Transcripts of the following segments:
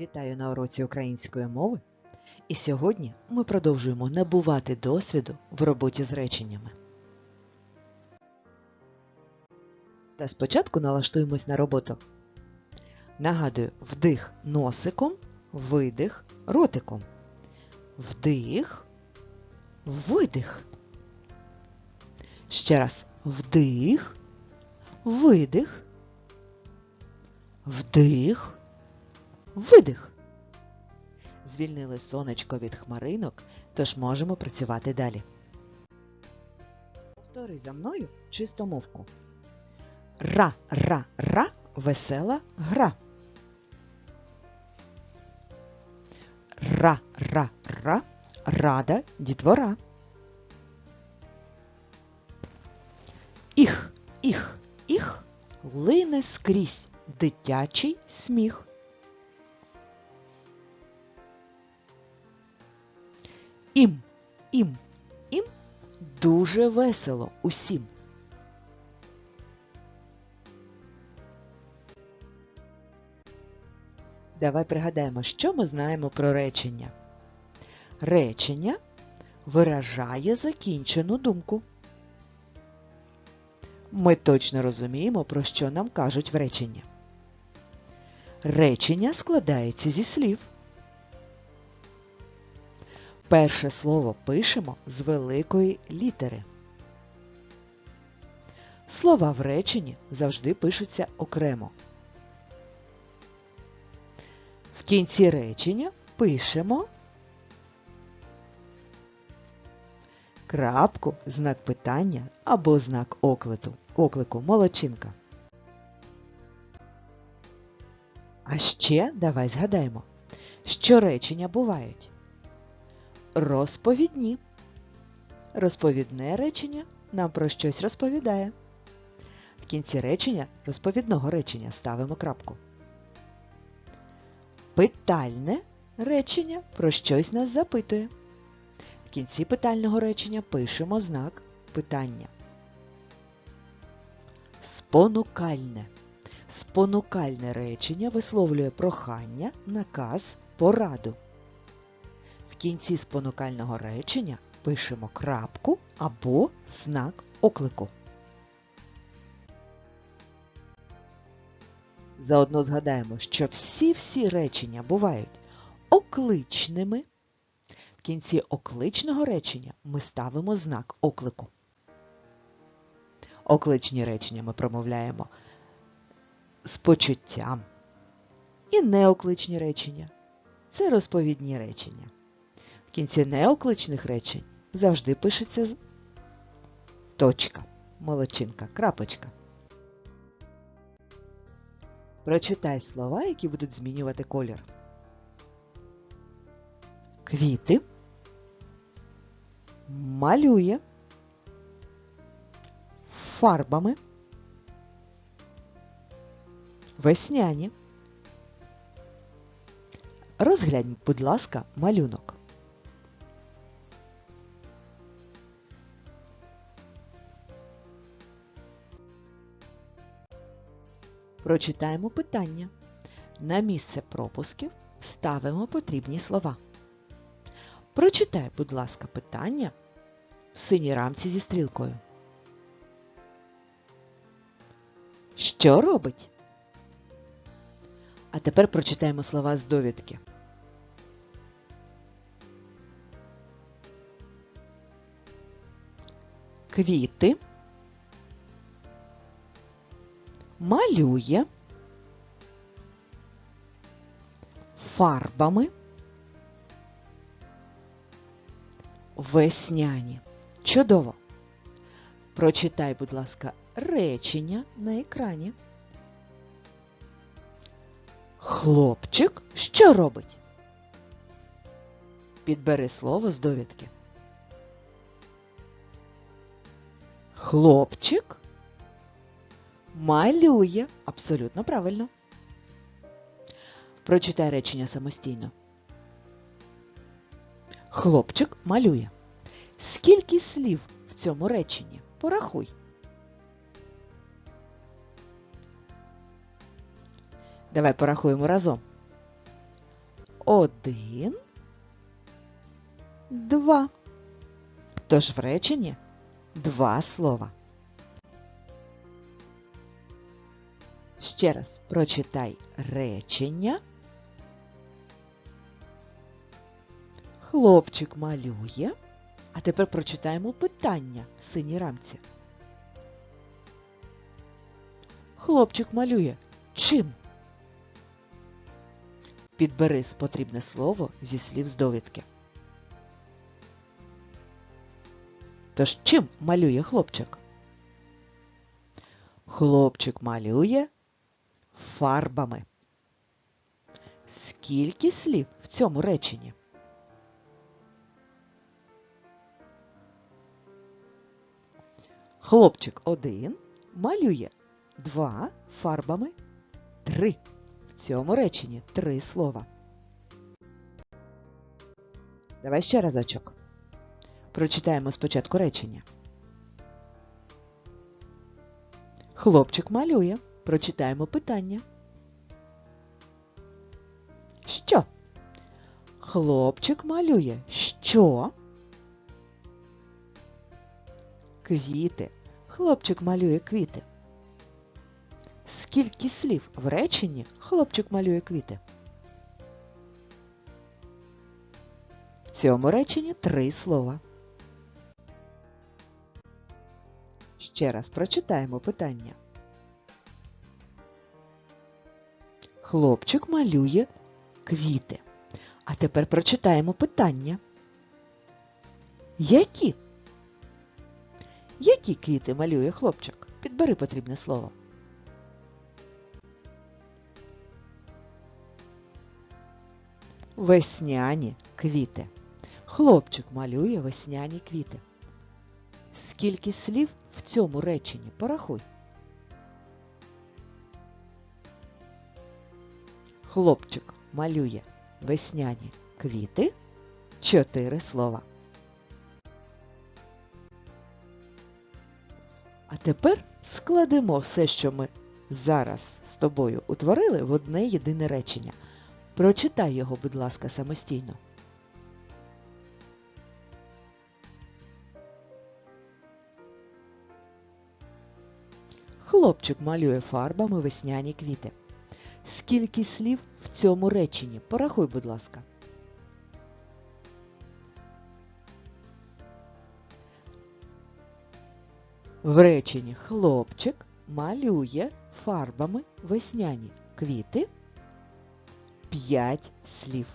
Вітаю на уроці української мови. І сьогодні ми продовжуємо набувати досвіду в роботі з реченнями. Та спочатку налаштуємось на роботу. Нагадую, вдих носиком, видих ротиком. Вдих, видих. Ще раз вдих, видих, вдих, видих. Звільнили сонечко від хмаринок, тож можемо працювати далі. Повтори за мною чистомовку. Ра, ра, ра, весела гра. Ра, ра, ра, рада дітвора. Іх, іх, іх, лине скрізь дитячий сміх. Ім, ім, ім дуже весело усім. Давай пригадаємо, що ми знаємо про речення. Речення виражає закінчену думку. Ми точно розуміємо, про що нам кажуть в реченні. Речення складається зі слів. Перше слово пишемо з великої літери. Слова в реченні завжди пишуться окремо. В кінці речення пишемо крапку, знак питання або знак оклику, оклику молодчинка. А ще давай згадаємо, що речення бувають. Розповідні. Розповідне речення нам про щось розповідає. В кінці речення розповідного речення ставимо крапку. Питальне речення про щось нас запитує. В кінці питального речення пишемо знак питання. Спонукальне. Спонукальне речення висловлює прохання, наказ, пораду. Кінці спонукального речення пишемо крапку або знак оклику. Заодно згадаємо, що всі-всі речення бувають окличними. В кінці окличного речення ми ставимо знак оклику. Окличні речення ми промовляємо з почуттям. І неокличні речення це розповідні речення. В кінці неокличних речень завжди пишеться з- точка, молодчинка, крапочка. Прочитай слова, які будуть змінювати колір. Квіти. Малює. Фарбами. Весняні. Розглянь, будь ласка, малюнок. Прочитаємо питання. На місце пропусків ставимо потрібні слова. Прочитай, будь ласка, питання в синій рамці зі стрілкою. Що робить? А тепер прочитаємо слова з довідки. Квіти. Малює. Фарбами. Весняні. Чудово! Прочитай, будь ласка, речення на екрані. Хлопчик що робить? Підбери слово з довідки. Хлопчик малює. Абсолютно правильно. Прочитай речення самостійно. Хлопчик малює. Скільки слів в цьому реченні? Порахуй. Давай порахуємо разом. один, два. Тож в реченні два слова. Ще раз прочитай речення. Хлопчик малює. А тепер прочитаємо питання в синій рамці. Хлопчик малює чим? Підбери потрібне слово зі слів з довідки. Тож чим малює хлопчик? Хлопчик малює фарбами. Скільки слів в цьому реченні? Хлопчик один малює два фарбами три. В цьому реченні три слова. Давай ще разочок. Прочитаємо спочатку речення. Хлопчик малює. Прочитаємо питання. Що? Хлопчик малює. Що? Квіти. Хлопчик малює квіти. Скільки слів в реченні хлопчик малює квіти? В цьому реченні три слова. Ще раз прочитаємо питання. Хлопчик малює квіти. А тепер прочитаємо питання. Які? Які квіти малює хлопчик? Підбери потрібне слово. Весняні квіти. Хлопчик малює весняні квіти. Скільки слів в цьому реченні? Порахуй. Хлопчик малює весняні квіти. Чотири слова. А тепер складемо все, що ми зараз з тобою утворили в одне єдине речення. Прочитай його, будь ласка, самостійно. Хлопчик малює фарбами весняні квіти. Скільки слів в цьому реченні? Порахуй, будь ласка. В реченні хлопчик малює фарбами весняні квіти. П'ять слів.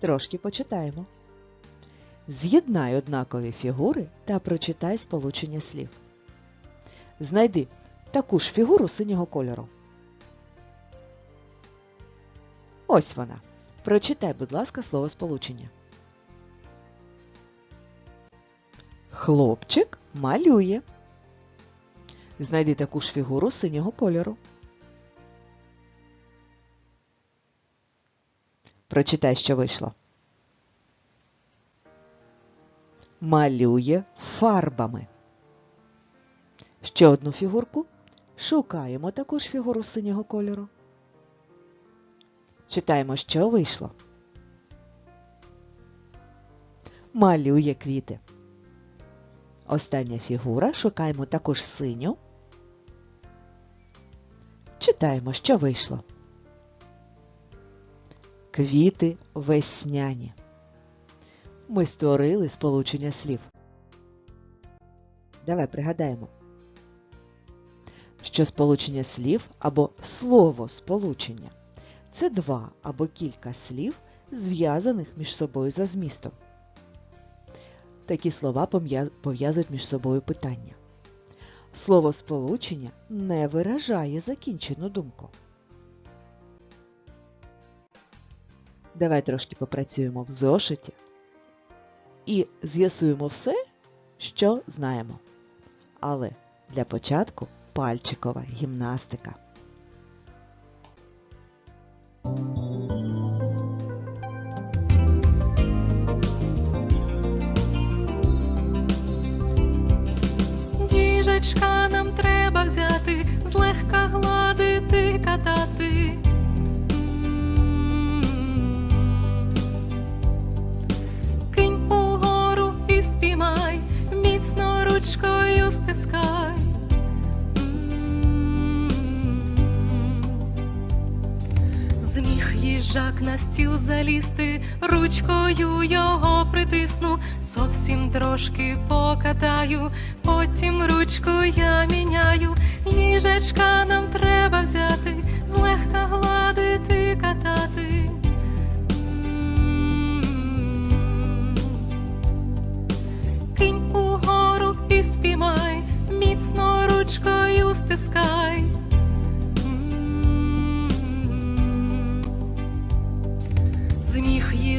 Трошки почитаємо. З'єднай однакові фігури та прочитай сполучення слів. Знайди таку ж фігуру синього кольору. Ось вона. Прочитай, будь ласка, слово сполучення. Хлопчик малює. Знайди таку ж фігуру синього кольору. Прочитай, що вийшло. Малює фарбами. Ще одну фігурку. Шукаємо таку ж фігуру синього кольору. Читаємо, що вийшло. Малює квіти. Остання фігура. Шукаємо також синю. Читаємо, що вийшло. Квіти весняні. Ми створили сполучення слів. Давай пригадаємо, що сполучення слів або слово сполучення це два або кілька слів, зв'язаних між собою за змістом. Такі слова пов'язують між собою питання. Слово сполучення не виражає закінчену думку. Давай трошки попрацюємо в зошиті і з'ясуємо все, що знаємо. Але для початку пальчикова гімнастика. Їжачка Їжак на стіл залізти, ручкою його притисну, зовсім трошки покатаю, потім ручку я міняю. Їжачка нам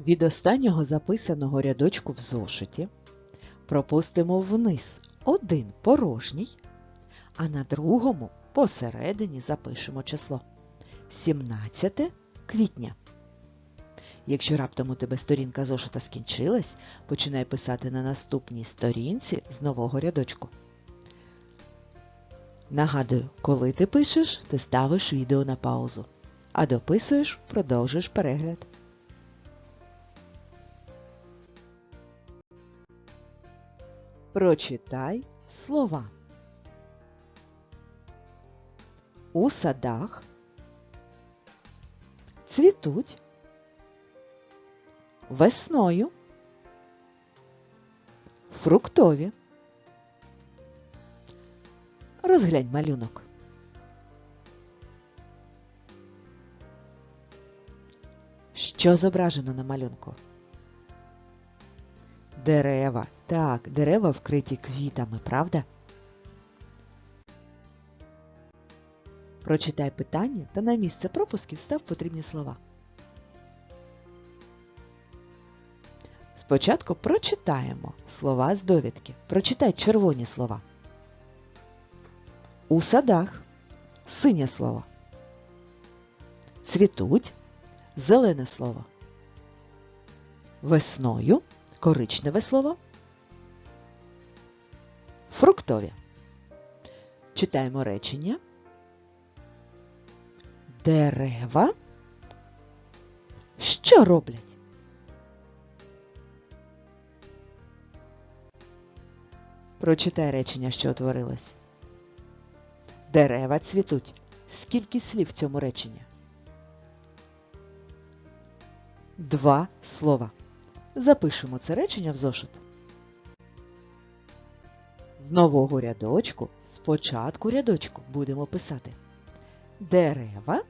Від останнього записаного рядочку в зошиті пропустимо вниз один порожній, а на другому посередині запишемо число 17 квітня. Якщо раптом у тебе сторінка зошита скінчилась, починай писати на наступній сторінці з нового рядочку. Нагадую, коли ти пишеш, ти ставиш відео на паузу, а дописуєш, продовжуєш перегляд. Прочитай слова. У садах цвітуть весною фруктові. Розглянь малюнок. Що зображено на малюнку? Дерева. Так, дерева вкриті квітами, правда? Прочитай питання та на місце пропусків став потрібні слова. Спочатку прочитаємо слова з довідки. Прочитай червоні слова. У садах синє слово. Цвітуть зелене слово. Весною коричневе слово. Фруктові. Читаємо речення. Дерева. Що роблять? Прочитай речення, що утворилось. Дерева цвітуть. Скільки слів в цьому реченні? Два слова. Запишемо це речення в зошит. З нового рядочку, з початку рядочку будемо писати Дерева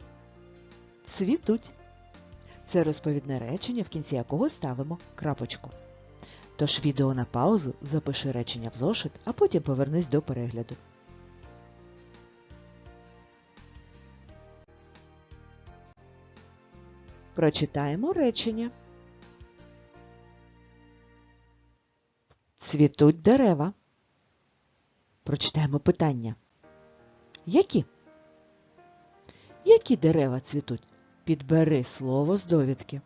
цвітуть. Це розповідне речення, в кінці якого ставимо крапочку. Тож відео на паузу, запиши речення в зошит, а потім повернись до перегляду. Прочитаємо речення. Цвітуть дерева. Прочитаємо питання. Які? Які дерева цвітуть? Підбери слово з довідки.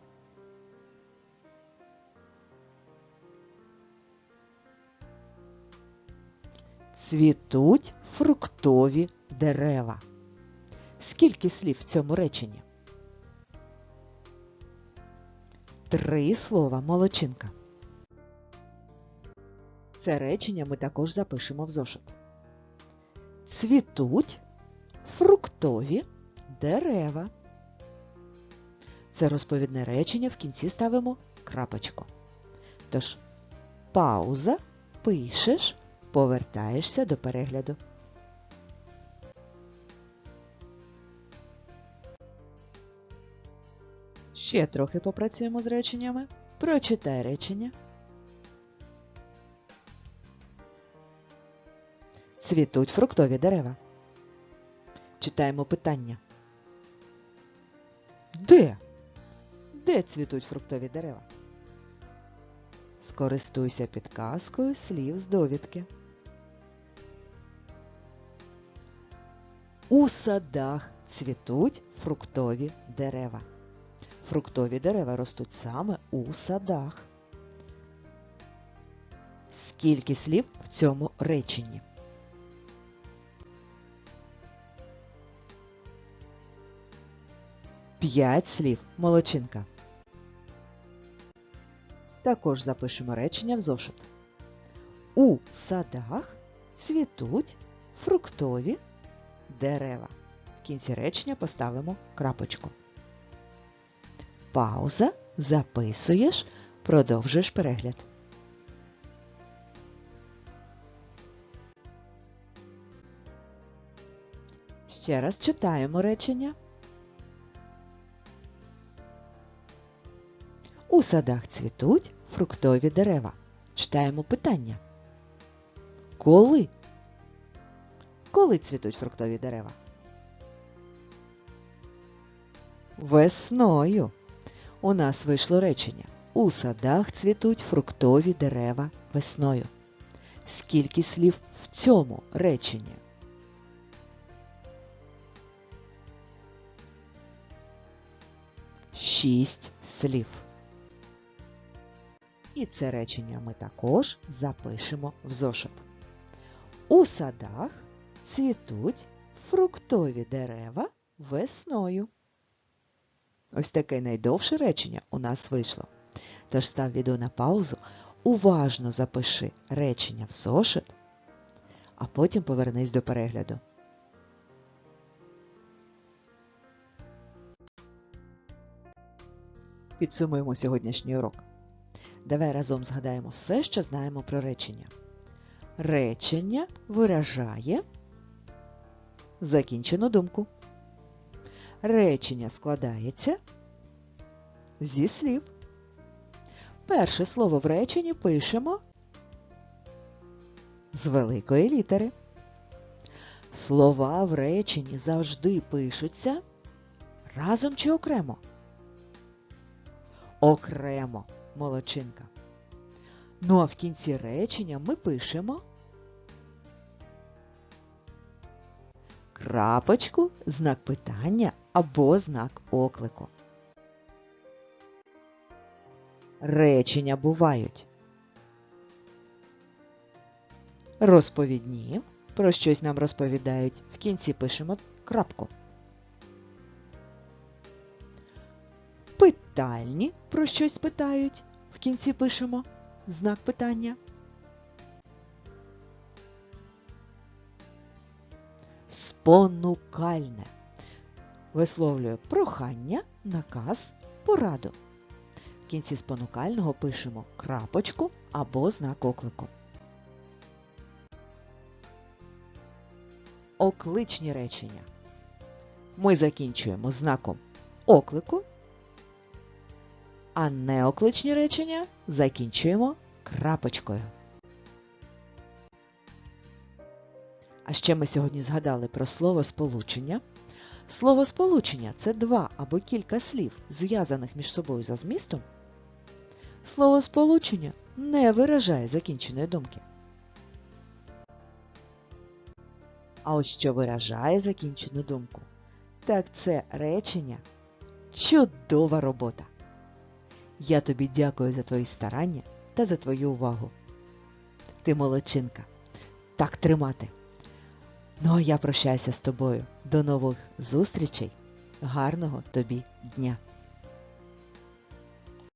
Цвітуть фруктові дерева. Скільки слів в цьому реченні? Три слова молодчинка. Це речення ми також запишемо в зошит. Цвітуть фруктові дерева. Це розповідне речення, в кінці ставимо крапочку. Тож, пауза, пишеш, повертаєшся до перегляду. Ще трохи попрацюємо з реченнями. Прочитай речення. Цвітуть фруктові дерева? Читаємо питання. Де? Де цвітуть фруктові дерева? Скористуйся підказкою слів з довідки. У садах цвітуть фруктові дерева. Фруктові дерева ростуть саме у садах. Скільки слів в цьому реченні? П'ять слів. Молодчинка. Також запишемо речення в зошит. У садах цвітуть фруктові дерева. В кінці речення поставимо крапочку. Пауза. Записуєш, продовжуєш перегляд. Ще раз читаємо речення. У садах цвітуть фруктові дерева. Читаємо питання. Коли? Коли цвітуть фруктові дерева? Весною. У нас вийшло речення. У садах цвітуть фруктові дерева весною. Скільки слів в цьому реченні? Шість слів. І це речення ми також запишемо в зошит. У садах цвітуть фруктові дерева весною. Ось таке найдовше речення у нас вийшло. Тож став відео на паузу, уважно запиши речення в зошит, а потім повернись до перегляду. Підсумуємо сьогоднішній урок. Давай разом згадаємо все, що знаємо про речення. Речення виражає закінчену думку. Речення складається зі слів. Перше слово в реченні пишемо з великої літери. Слова в реченні завжди пишуться разом чи окремо. Окремо, молодчинка. Ну а в кінці речення ми пишемо крапочку, знак питання або знак оклику. Речення бувають розповідні, про щось нам розповідають, в кінці пишемо крапку. Питальні про щось питають, в кінці пишемо знак питання. Спонукальне висловлює прохання, наказ, пораду. В кінці спонукального пишемо крапочку або знак оклику. Окличні речення. Ми закінчуємо знаком оклику, а неокличні речення закінчуємо крапочкою. А ще ми сьогодні згадали про слово сполучення. Слово сполучення це два або кілька слів, зв'язаних між собою за змістом. Слово сполучення не виражає закінченої думки. А ось що виражає закінчену думку, так це речення чудова робота. Я тобі дякую за твої старання та за твою увагу. Ти молодчинка. Так тримати. Ну а я прощаюся з тобою. До нових зустрічей. Гарного тобі дня!